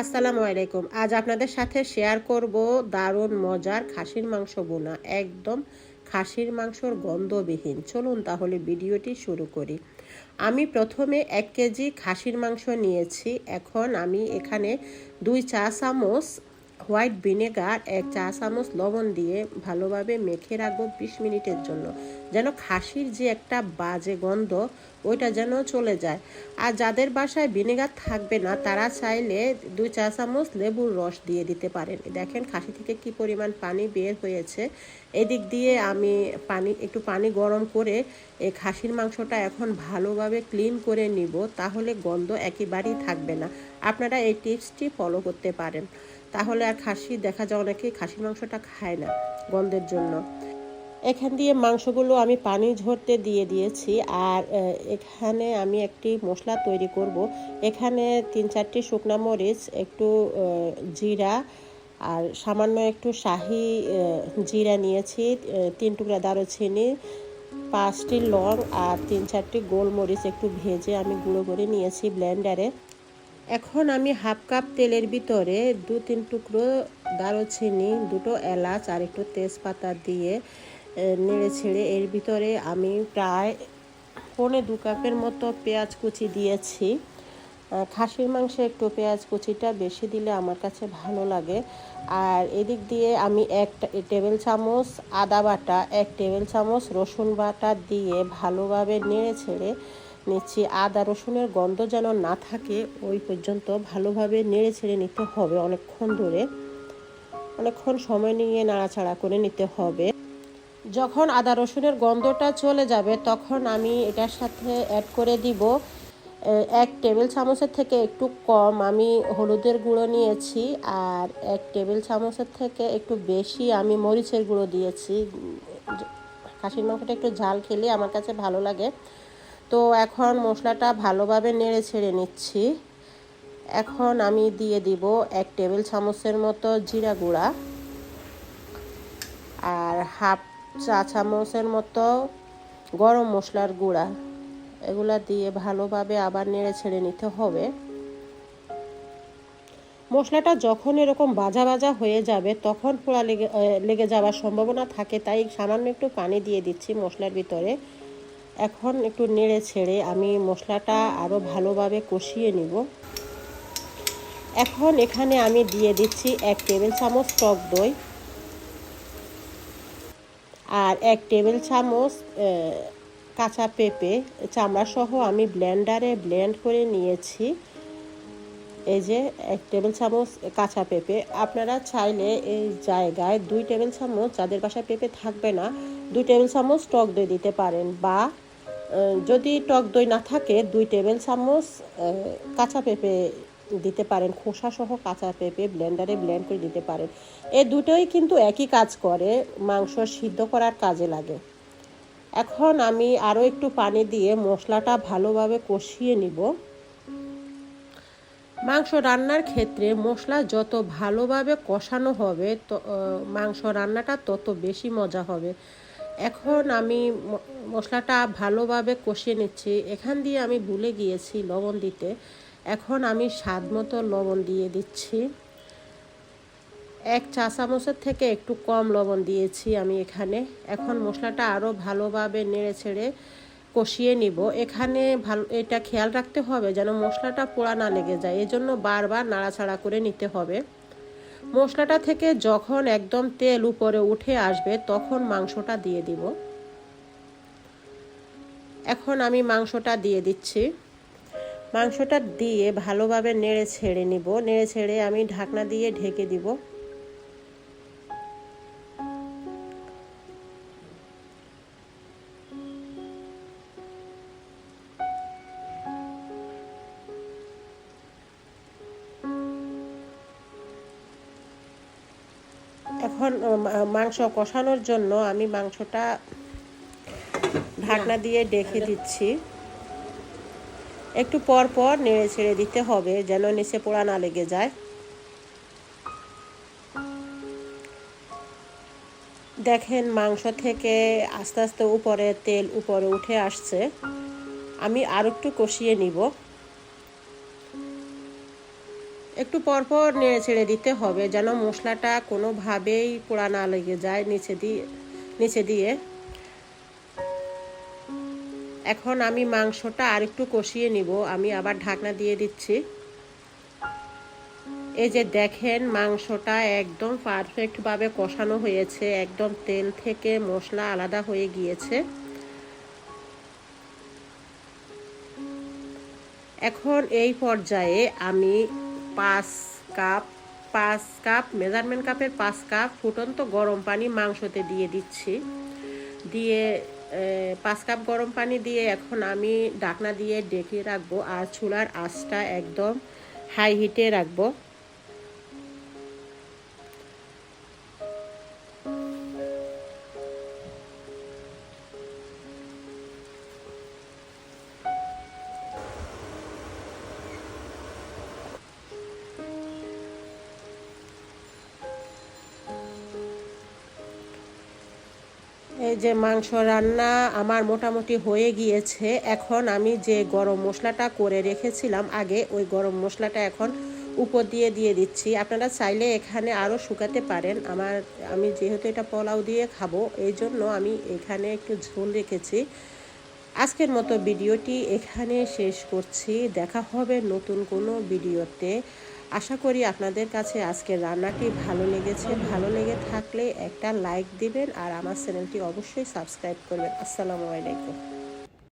আসসালামু আলাইকুম। আজ আপনাদের সাথে শেয়ার করব দারুণ মজার খাসির মাংস বোনা। একদম খাসির মাংসর গন্ধবিহীন। চলুন তাহলে ভিডিওটি শুরু করি। আমি প্রথমে এক কেজি খাসির মাংস নিয়েছি। এখন আমি এখানে দুই চা চামচ হোয়াইট ভিনেগার, এক চা চামচ লবণ দিয়ে ভালোভাবে মেখে রাখব বিশ মিনিটের জন্য। যেন খাসির যে একটা বাজে গন্ধ, ওইটা যেন চলে যায়। আর যাদের বাসায় ভিনেগার থাকবে না, তারা চাইলে দুই চা চামচ লেবুর রস দিয়ে দিতে পারেন। দেখেন খাসি থেকে কি পরিমাণ পানি বের হয়েছে। এদিক দিয়ে আমি পানি, একটু পানি গরম করে এই খাসির মাংসটা এখন ভালোভাবে ক্লিন করে নিব, তাহলে গন্ধ একেবারেই থাকবে না। আপনারা এই টিপসটি ফলো করতে পারেন। তাহলে আর খাসি দেখা যায় অনেকেই খাসির মাংসটা খায় না গন্ধের জন্য। এখান দিয়ে মাংসগুলো আমি পানি ঝরতে দিয়ে দিয়েছি আর এখানে আমি একটি মশলা তৈরি করব। এখানে তিন চারটি শুকনো মরিচ, একটু জিরা আর সামান্য একটু শাহি জিরা নিয়েছি তিন টুকরা দারুচিনি, পাঁচটি লং আর তিন চারটি গোলমরিচ একটু ভেজে আমি গুঁড়ো করে নিয়েছি ব্লেন্ডারে। এখন আমি হাফ কাপ তেলের ভিতরে দু তিন টুকরো দারুচিনি, দুটো এলাচ আর একটু তেজপাতা দিয়ে নেড়ে ছেড়ে এর ভিতরে আমি প্রায় পৌনে দু কাপের মতো পেঁয়াজ কুচি দিয়েছি। খাসির মাংসে একটু পেঁয়াজ কুচিটা বেশি দিলে আমার কাছে ভালো লাগে। আর এদিক দিয়ে আমি এক টেবিল চামচ আদা বাটা, এক টেবিল চামচ রসুন বাটা দিয়ে ভালোভাবে নেড়ে ছেড়ে নিচ্ছি। আদা রসুনের গন্ধ যেন না থাকে, ওই পর্যন্ত ভালোভাবে নেড়ে ছেড়ে নিতে হবে অনেকক্ষণ ধরে। অনেকক্ষণ সময় নিয়ে নাড়াচাড়া করে নিতে হবে। যখন আদা রসুনের গন্ধটা চলে যাবে, তখন আমি এটার সাথে অ্যাড করে দিব এক টেবিল চামচের থেকে একটু কম। আমি হলুদের গুঁড়ো নিয়েছি আর এক টেবিল চামচের থেকে একটু বেশি আমি মরিচের গুঁড়ো দিয়েছি। খাসির মাংসটা একটু ঝাল খেলে আমার কাছে ভালো লাগে। তো এখন মশলাটা ভালোভাবে নেড়ে ছেড়ে নিচ্ছি। এখন আমি দিয়ে দিব এক টেবিল চামচের মতো জিরা গুঁড়া আর হাফ চা চামচের মতো গরম মশলার গুঁড়া। এগুলা দিয়ে ভালোভাবে আবার নেড়ে ছেড়ে নিতে হবে। মশলাটা যখন এরকম বাজা বাজা হয়ে যাবে তখন পোড়া লেগে লেগে যাওয়ার সম্ভাবনা থাকে, তাই সামান্য একটু পানি দিয়ে দিচ্ছি মশলার ভিতরে। এখন একটু নেড়ে ছেড়ে আমি মশলাটা আরও ভালোভাবে কষিয়ে নিব। এখন এখানে আমি দিয়ে দিচ্ছি এক টেবিল চামচ টক দই আর এক টেবিল চামচ কাঁচা পেঁপে। চামড়া সহ আমি ব্লেন্ডারে ব্লেন্ড করে নিয়েছি। এই যে এক টেবিল চামচ কাঁচা পেঁপে। আপনারা চাইলে এই জায়গায় দুই টেবিল চামচ, যাদের বাসায় পেঁপে থাকবে না, দুই টেবিল চামচ টক দই দিতে পারেন বা যদি টক দই না থাকে, দুই টেবিল চামচ কাঁচা পেঁপে দিতে পারেন, খোসা সহ কাঁচা পেঁপে ব্লেন্ডারে ব্লেন্ড করে দিতে পারেন। এ দুটোই কিন্তু একই কাজ করে, মাংস সিদ্ধ করার কাজে লাগে। এখন আমি আরও একটু পানি দিয়ে মশলাটা ভালোভাবে কষিয়ে নিব। মাংস রান্নার ক্ষেত্রে মশলা যত ভালোভাবে কষানো হবে, তো মাংস রান্নাটা তত বেশি মজা হবে। এখন আমি মশলাটা ভালোভাবে কষিয়ে নিচ্ছি। এখান দিয়ে আমি ভুলে গিয়েছি লবণ দিতে। এখন আমি স্বাদ মতো লবণ দিয়ে দিচ্ছি। এক চা চামচের থেকে একটু কম লবণ দিয়েছি আমি এখানে। এখন মশলাটা আরও ভালোভাবে নেড়ে ছেড়ে কষিয়ে নিব। এখানে ভালো, এটা খেয়াল রাখতে হবে যেন মশলাটা পোড়া না লেগে যায়। এজন্য বারবার নাড়াচাড়া করে নিতে হবে। মশলাটা থেকে যখন একদম তেল উপরে উঠে আসবে, তখন মাংসটা দিয়ে দিব। এখন আমি মাংসটা দিয়ে দিচ্ছি। মাংসটা দিয়ে ভালোভাবে নেড়ে ছেড়ে নিব। নেড়ে ছেড়ে আমি ঢাকনা দিয়ে ঢেকে দিব। এখন মাংস কষানোর জন্য আমি মাংসটা ঢাকনা দিয়ে ডেকে দিচ্ছি। একটু পর পর নেড়ে ছেড়ে দিতে হবে যেন নিচে পোড়া না লেগে যায়। দেখেন মাংস থেকে আস্তে আস্তে উপরে তেল উপরে উঠে আসছে। আমি আর একটু কষিয়ে নিব। একটু পরপর নেড়ে ছেড়ে দিতে হবে, যেন মশলাটা কোনোভাবেই পোড়া না লেগে যায় নিচে দিয়ে নিচে দিয়ে। এখন আমি মাংসটা আরেকটু কষিয়ে নিব, আমি আবার ঢাকনা দিয়ে দিচ্ছি। এই যে দেখেন মাংসটা একদম পারফেক্টভাবে কষানো হয়েছে, একদম তেল থেকে মশলা আলাদা হয়ে গিয়েছে। এখন এই পর্যায়ে আমি পাঁচ কাপ পাঁচ কাপ, মেজারমেন্ট কাপের পাঁচ কাপ, ফুটন্ত গরম পানি মাংসতে দিয়ে দিচ্ছি। দিয়ে পাঁচ কাপ গরম পানি দিয়ে এখন আমি ডাকনা দিয়ে ডেকে রাখব আর চুলার আঁচটা একদম হাই হিটে রাখব। এই যে মাংস রান্না আমার মোটামুটি হয়ে গিয়েছে। এখন আমি যে গরম মশলাটা করে রেখেছিলাম আগে, ওই গরম মশলাটা এখন উপর দিয়ে দিয়ে দিচ্ছি। আপনারা চাইলে এখানে আরও শুকাতে পারেন। আমার, আমি যেহেতু এটা পোলাও দিয়ে খাব, এই জন্য আমি এখানে একটু ঝোল রেখেছি। আজকের মতো ভিডিওটি এখানে শেষ করছি। দেখা হবে নতুন কোনো ভিডিওতে। আশা করি আপনাদের কাছে আজকের রান্নাটি ভালো লেগেছে। ভালো লেগে থাকলে একটা লাইক দিবেন আর আমার চ্যানেলটি অবশ্যই সাবস্ক্রাইব করবেন। আসসালামু আলাইকুম।